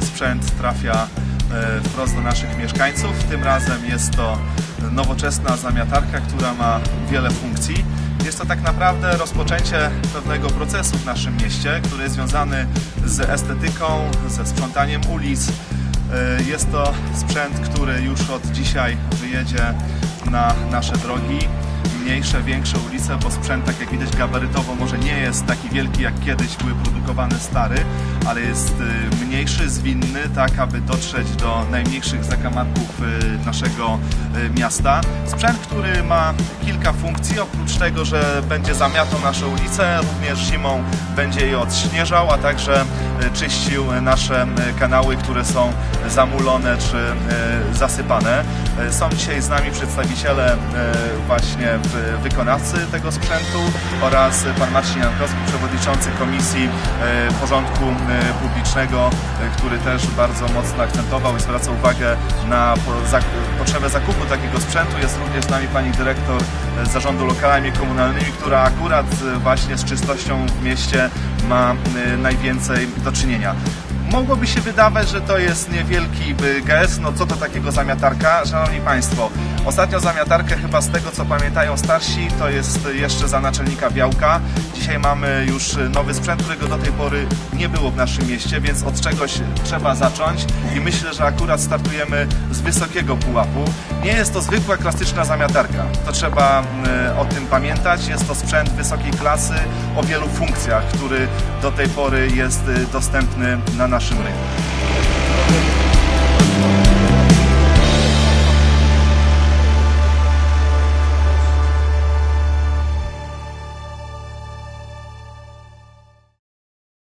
sprzęt trafia e, wprost do naszych mieszkańców. Tym razem jest to nowoczesna zamiatarka, która ma wiele funkcji. Jest to tak naprawdę rozpoczęcie pewnego procesu w naszym mieście, który jest związany z estetyką, ze sprzątaniem ulic. E, Jest to sprzęt, który już od dzisiaj wyjedzie na nasze drogi mniejsze, większe ulice, bo sprzęt, tak jak widać, gabarytowo może nie jest taki wielki, jak kiedyś były produkowane stary, ale jest y, mniejszy, zwinny, tak aby dotrzeć do najmniejszych zakamarków y, naszego y, miasta. Sprzęt, który ma kilka funkcji, oprócz tego, że będzie zamiatał nasze ulice, również zimą będzie je odśnieżał, a także czyścił nasze kanały, które są zamulone czy zasypane. Są dzisiaj z nami przedstawiciele właśnie wykonawcy tego sprzętu oraz pan Marcin Jankowski, przewodniczący Komisji Porządku Publicznego, y, który też bardzo mocno akcentował i zwraca uwagę na potrzebę zakupu takiego sprzętu. Jest również z nami pani dyrektor y, Zarządu Lokalami Komunalnymi, która akurat y, właśnie z czystością w mieście ma najwięcej do czynienia. Mogłoby się wydawać, że to jest niewielki by, gest, no co to takiego zamiatarka? Szanowni Państwo, ostatnią zamiatarkę chyba z tego co pamiętają starsi, to jest jeszcze za naczelnika Białka. Dzisiaj mamy już nowy sprzęt, którego do tej pory nie było w naszym mieście, więc od czegoś trzeba zacząć i myślę, że akurat startujemy z wysokiego pułapu. Nie jest to zwykła, klasyczna zamiatarka. To trzeba mm, o tym pamiętać. Jest to sprzęt wysokiej klasy o wielu funkcjach, który do tej pory jest y, dostępny na naszym rynku.